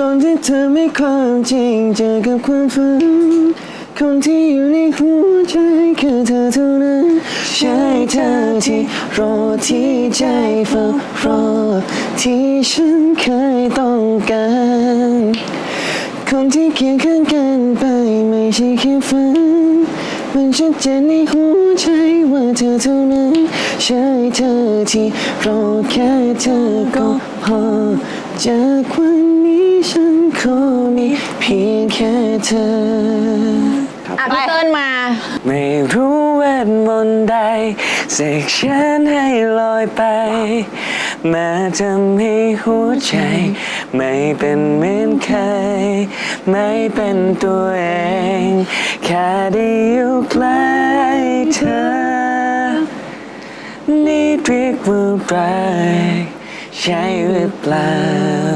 คนที่เธอไม่ความจริงเจอกับความฝัน คนที่อยู่ในหัวใจคือเธอเท่านั้น ใช่เธอที่รอที่ใจเฝ้ารอที่ฉันเคยต้องการคนที่เคียงข้างกันไปไม่ใช่แค่ฝัน มันชัดเจนในหัวใจว่าเธอเท่านั้น ใช่เธอที่รอแค่เธอก็พอ จากวันนี้ฉันขอมีเพียงแค่เธอ อะพี่เติ้ลมา ไม่รู้เวทมนต์ใดเสกฉันให้ลอยไป มาทำให้หัวใจ ไม่เป็นเหมือนใคร ไม่เป็นตัวเอง แค่ได้อยู่ใกล้เธอ นี่เรียกว่ารัก ใช่หรือเปล่า